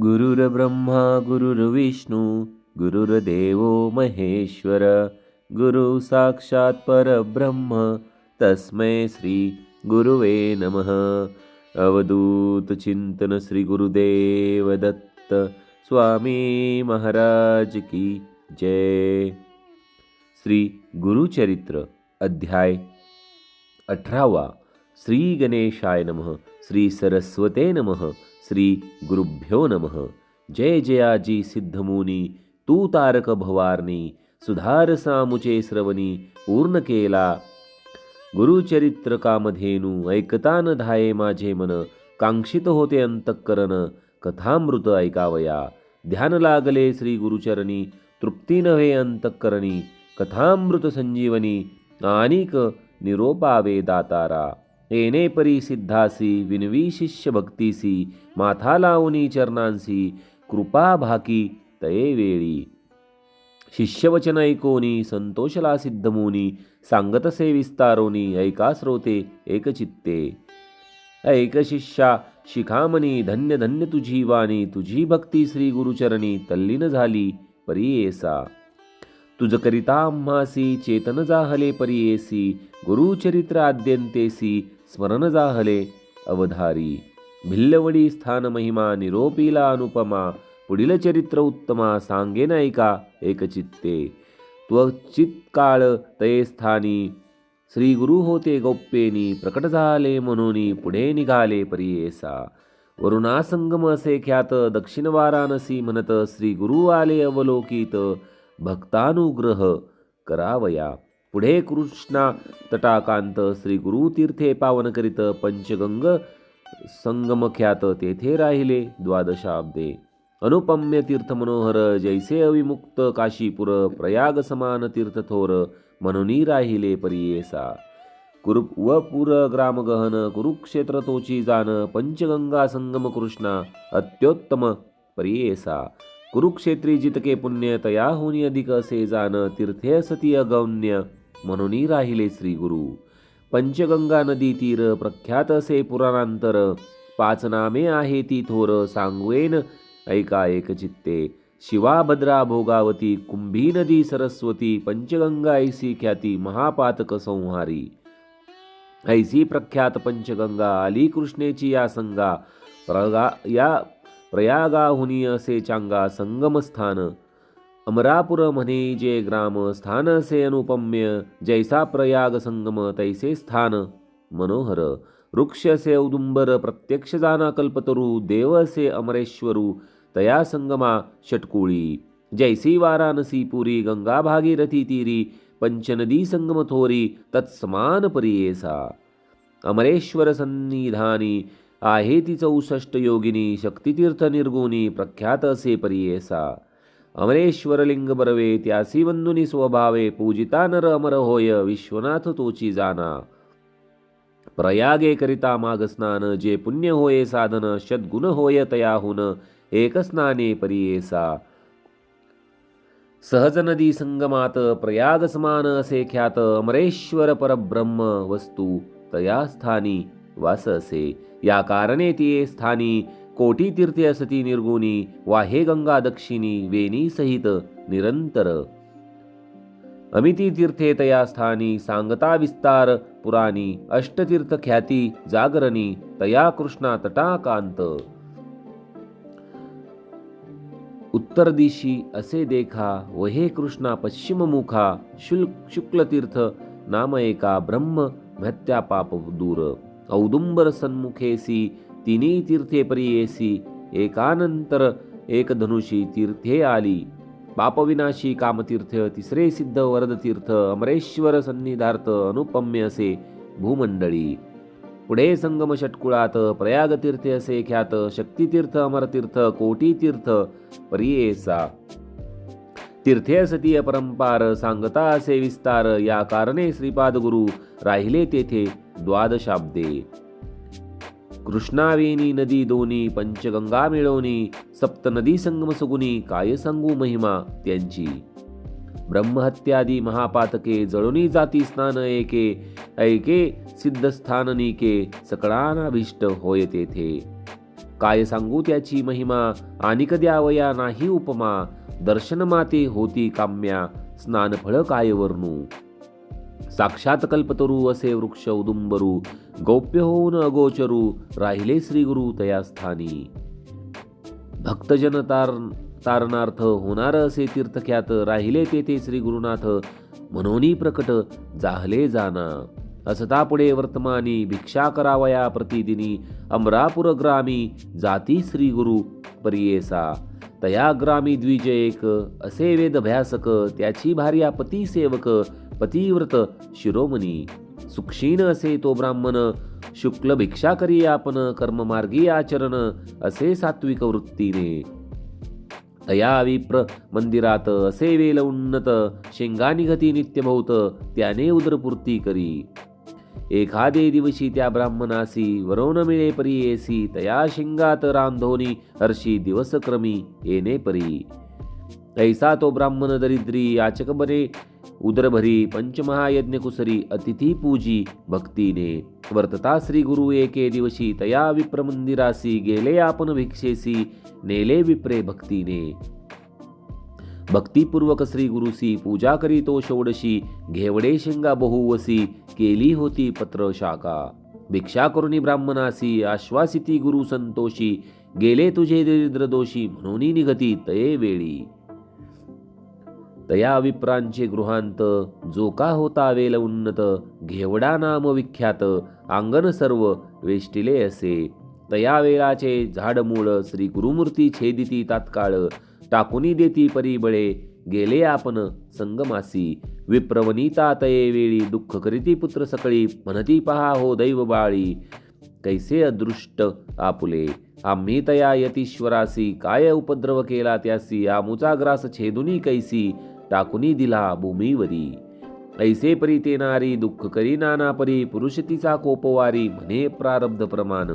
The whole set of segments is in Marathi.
गुरुर्ब्रह्मा गुरुर्विष्णू गुरुर्देव महेश्वर गुरु साक्षात परब्रह्म तस्मै श्री गुरुवे नमः. अवधूत चिंतन श्री गुरुदेव दत्त स्वामी महाराज की जय. श्री गुरुचरित्र अध्याय अठरावा श्री गणेशाय नमः. श्री सरस्वते नमः श्री गुरुभ्यो नमः। जय जयाजी सिद्धमुनी तू तारक भवारणी सुधार सामुचे श्रवणी पूर्ण केला गुरुचरित्र कामधेनू ऐकता न धाये माझे मन कांक्षित होते अंतःकरण कथामृत ऐकावया। ध्यान लागले श्री गुरुचरणी तृप्ती नव्हे अंतःकरणी कथामृत संजीवनी आनिक निरोपावे दातारा। येणे परी सिद्धासी विनवी शिष्य भक्तीसी माथा लावणी चरणांसी कृपा भाकी तये वेळी। शिष्यवचन ऐकोनी संतोषला सिद्धमुनी सांगतसे विस्तारोनी ऐका श्रोते एकचित्ते। ऐक शिष्या शिखामणी धन्य धन्य तुझी वाणी तुझी भक्ती श्री गुरुचरणी तल्लीन झाली परियेसा। तुझ करिता आम्हासी चेतन जाहले परियेसी गुरुचरित्र आद्यंतेसी स्मरण जाहले अवधारी। भिल्लवडी स्थान महिमा निरोपीला अनुपमा पुढील चरित्र उत्तमा सांगे नायिका एकचित्ते। त्वचित काळ तये स्थानी श्री गुरु होते गौप्येनी प्रकट झाले म्हणून पुढे निघाले परियेसा। वरुणासंगम असे ख्यात दक्षिण वाराणसी म्हणत श्री गुरु आले अवलोकित भक्तानुग्रह करावया। पुढे कृष्णा तटाकांत श्री गुरु तीर्थे पावन करीत पंचगंग संगमख्यात तेथे राहिले द्वादशाब्दे. अनुपम्य तीर्थ मनोहर जैसे अविमुक्त काशीपुर प्रयाग समान तीर्थ थोर म्हणून राहिले परियेसा. कुरु व पुर ग्रामगहन कुरुक्षेत्र तोची जान पंचगंगा संगम कृष्णा अत्योत्तम परियेसा. कुरुक्षेत्री जितके पुण्य तयाहुनी अधिक असे जाण तीर्थे सती अगौण्य म्हणून राहिले श्री गुरु पंचगंगा नदी तीर प्रख्यात असे पुराणांतर पाच नामे आहे ती थोर सांगवेन ऐका एक चित्ते. शिवा भद्रा भोगावती कुंभी नदी सरस्वती पंचगंगा ऐसी ख्याती महापातक संहारी. ऐसी प्रख्यात पंचगंगा आली कृष्णेची या संगा प्रगा या प्रयागाहुनी असे चांगा संगमस्थान. अमरापुर म्हणे जे ग्राम स्थान से अनुपम्य जैसा प्रयाग संगम तैसे स्थान। मनोहर वृक्ष से औदुंबर प्रत्यक्ष जाना कल्पतरू देव से अमरेश्वरू तया संगमा षटकुळी। जैसी वाराणसी पुरी गंगा भागीरथी तीरी पंचनदी संगम थोरी तत्समान परियेसा। अमरेश्वर सन्निधानी आहे ती चौसष्ट योगिनी शक्तितीर्थ निर्गुणी प्रख्यात असे परियेसा। अमरेश्वरलिंग बरवे त्यासी वंदुनी स्वभावे पूजिता नर अमर होय विश्वनाथ तोची जाना। प्रयागे करिता माग स्नान जे पुण्य होये साधन शद्गुण होय तयाहुन एक स्नाने परियेसा सहज नदी संगमात प्रयाग समान असे ख्यात अमरेश्वर परब्रह्म वस्तू तया स्थानी वास असे या कारणे ती स्थानी कोटी तीर्थे असती निर्गुणी वाहे गंगा दक्षिणी वेणी सहित निरंतर. अमिती तीर्थे तया स्थानी सांगता विस्तार पुराणी अष्टतीर्थ ख्याती जागरणी तया कृष्णा तटाकांत. उत्तर दिशी असे देखा वहे कृष्णा पश्चिम मुखा शुल्क शुक्लतीर्थ नाम एका ब्रह्म भत्या पाप दूर. औदुंबर सन्मुखेसी तिन्ही तीर्थे परियेसी एकानंतर एक धनुषी तीर्थे आली. पापविनाशी कामतीर्थ तिसरे सिद्ध वरदतीर्थ अमरेश्वर सन्निधार्थ अनुपम्य असे भूमंडळी. पुढे संगम षटकुळात प्रयागतीर्थे असे ख्यात शक्तितीर्थ अमरतीर्थ कोटीतीर्थ परियेसा. तीर्थे सतीय परंपार सांगता असे विस्तार या कारणे श्रीपाद गुरु राहिले तेथे द्वादशाब्दे. कृष्णावेणी नदी दोनी पंचगंगा मिळवणी सप्त नदी संगम सुगुणी काय सांगू महिमा त्यांची? ब्रह्महत्यादी महापातके जळुनी जाती स्नान एके ऐके सिद्धस्थाननिके निके होय तेथे. काय सांगू त्याची महिमा? आणि द्यावया नाही उपमा दर्शन माते होती काम्या स्नानफळ काय वर्णू साक्षात कल्पतरू असे वृक्ष उदुंबरू गौप्य होऊन अगोचरू राहिले श्री गुरु तया स्थानी भक्तजन तार तारणार्थ होणार असे तीर्थख्यात राहिले तेथे श्री गुरुनाथ मनोनी प्रकट जाहले जाना. असता पुढे वर्तमानी भिक्षा करावया प्रतिदिनी अमरापुर ग्रामी जाती श्री गुरु परियेसा. तया ग्रामी द्विज एक असे वेदभ्यासक त्याची भार्या पती सेवक पतिव्रत शिरोमणी। सुक्षीण असे तो ब्राह्मण शुक्ल भिक्षा करी आपण कर्ममार्गी आचरण असे सात्विक वृत्तीने। तया विप्र मंदिरात असे वेल उन्नत शेंगा निघती नित्यभौत त्याने उदरपूर्ती करी। एखादे दिवशी त्या ब्राह्मणासी वरोन मिळे परी येसी तया शिंगात रांधोनी हर्षी दिवसक्रमी येणे परी। ऐसा तो ब्राह्मण दरिद्री याचक बरे उदरभरी पंचमहायज्ञ कुसरी अतिथी पूजी भक्तीने वर्तता श्री गुरु एके दिवशी तया विप्र मंदिरासी गेले आपण भिक्षेसी नेले विप्रे भक्तीने. भक्तिपूर्वक श्री गुरुसी पूजा करीतो षोडशी घेवडे शिंगा बहुवसी केली होती पत्र शाखा. भिक्षा करुणी ब्राह्मणासी आश्वासिती गुरु संतोषी गेले तुझे दरिद्र दोषी म्हणून निगती तये वेळी. तया विप्रांचे गृहांत जो का होता वेल उन्नत घेवडा नाम विख्यात अंगण सर्व वेष्टिले असे. तया वेळाचे झाडमूळ श्री गुरुमूर्ती छेदिती तात्काळ टाकुनी देती परिबळे गेले आपण संगमासी. विप्रवनिता तये वेळी दुःख करीती पुत्र सकळी म्हणती पहा हो दैव बाळी. कैसे अदृष्ट आपुले आम्ही तया यतीश्वरासी काय उपद्रव केला त्यासी आमुचा ग्रास छेदुनी कैसी टाकुनी दिला भूमीवरी. ऐसे परी ते नारी दुःख करी नाना परी पुरुष तिचा कोपवारी म्हणे प्रारब्ध प्रमाण.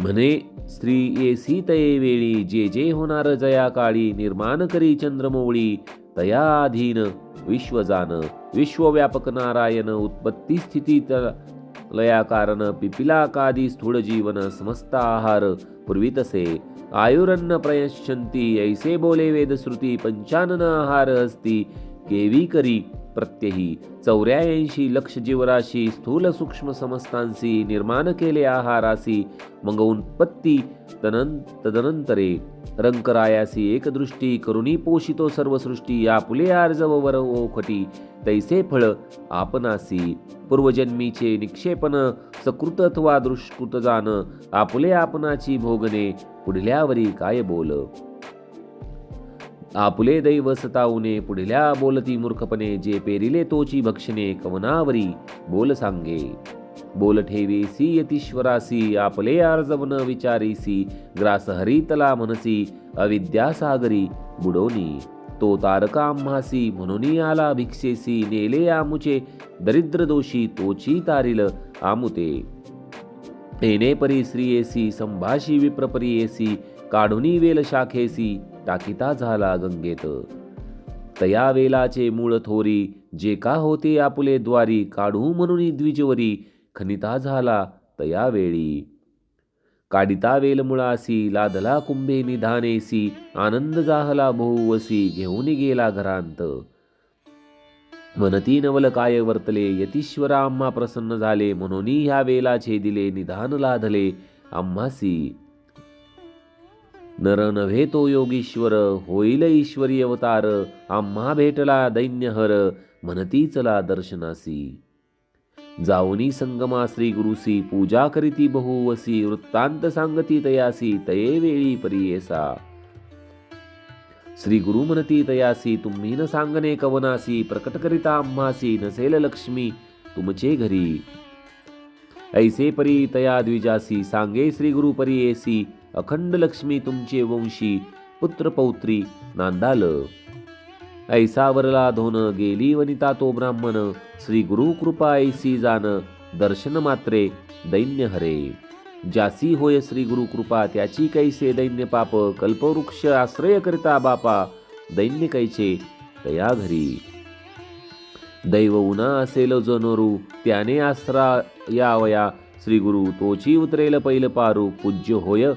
म्हणे स्त्री येसी तये वेळी जे जे होणार जया काळी निर्माण करी चंद्रमौळी तया अधीन विश्वजान विश्वव्यापक नारायण उत्पत्ती स्थिती तर लया कारण पिपिलाकादी स्थूळ जीवन समस्त आहार पूर्वी तसे आयुरन्न प्रयश्यंती ऐसे बोले वेदश्रुती पंचानन आहार असती केवी करी प्रत्यही चौऱ्याऐंशी लक्ष जीवराशी स्थूल सूक्ष्म समस्तांसी निर्माण केले आहारासी मग उत्पत्ती तनं तदनंतरे रंकरायासी एकदृष्टी करुणी पोषितो सर्व सृष्टी आपुले आर्जव वर ओखटी तैसे फळ आपणासी पूर्वजन्मीचे निक्षेपण सकृत अथवा दृष्कृत जाण आपुले आपणाची भोगणे पुढल्यावरी काय बोल? आपुले दैव सताऊने पुढल्या बोलती मूर्खपणे जे पेरिले तोची भक्षणे कवनावरी बोल सांगे. बोल ठेवीसी यतीश्वरासी आपले आर्जवन विचारीसी ग्रास हरितला मनसी अविद्यासागरी बुडोनी. तो तारका आम्हासी म्हणून आला भिक्षेसी नेले आमुचे दरिद्र दोषी तोची तारिल आमुते. येणे परी एसी संभाषी विप्रपरी एसी काढुनी वेल शाखेसी टाकिता झाला गंगेत. तया वेलाचे मूळ थोरी जे का होते आपुले द्वारी काढू म्हणून द्विजवरी खनिता झाला तया वेळी. काडिता वेल मुळासी लादला कुंभे निधानेसी आनंद जाहला भोवसी घेऊन गेला घरांत. मनती नवल काय वर्तले यतीश्वरा आम्हा प्रसन्न झाले म्हणून ह्या वेला छेदिले निधान लाधले आम्हासी. नर नव्हे तो योगीश्वर होईल ईश्वरी अवतार आम्हा भेटला दैन्यहर म्हणती चला दर्शनासी. जाऊनी संगमा श्री गुरुसी पूजा करीती बहुवसी वृत्तांत सांगती तयासी तये वेळी परियेसा. श्री गुरुमनती तयासी तुम्ही न सांगणे कवनासी प्रकट करिता आम्हासी नसेल लक्ष्मी तुमचे घरी ऐसे परी तया द्विजासी सांगे श्री गुरु एसी अखंड लक्ष्मी तुमचे वंशी पुत्र पौत्री नांदाल ऐसा वरला धोन गेली वनिता तो ब्राह्मण श्री गुरु कृपा ऐसी जान दर्शन मात्रे दैन्य हरे ज्यासी होय श्री गुरु कृपा त्याची कैसे दैन्य पाप कल्पवृक्ष आश्रय करता बापा दैन्य कैचे तया घरी. दैव उना असेल जनरू त्याने आसरा यावया. श्री गुरु तोची उतरेल पैल पारू पूज्य होय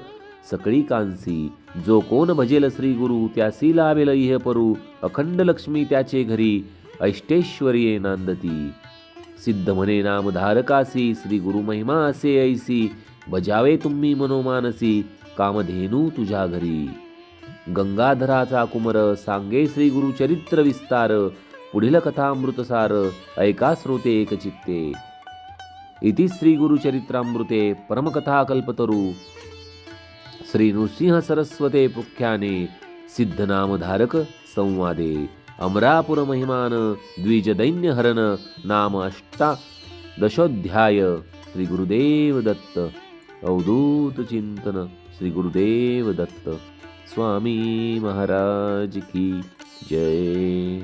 सकळी कांसी. जो कोण भजेल श्री गुरु त्यासी लाभेल इह परू अखंड लक्ष्मी त्याचे घरी ऐष्टेश्वरीये नांदती. सिद्ध म्हणे नाम धारकासी श्री गुरु महिमा असे ऐसी बजावे तुम्ही मनोमानसी कामधेनू तुझ्या घरी. गंगाधराचा कुमर सांगे श्री गुरु चरित्र विस्तार पुढील कथामृतसार ऐका श्रोते एकचित्ते. इति श्री गुरुचरित्रामृते परमकथा कल्पतरु श्री नृसिंह सरस्वते पुख्याने सिद्धनामधारक संवादे. अमरापुर महिमान द्विजदैन्य हरण नाम अष्टादशोध्याय श्री गुरुदेव दत्त. अवधूत चिंतन श्री गुरुदेव दत्त स्वामी महाराज की जय.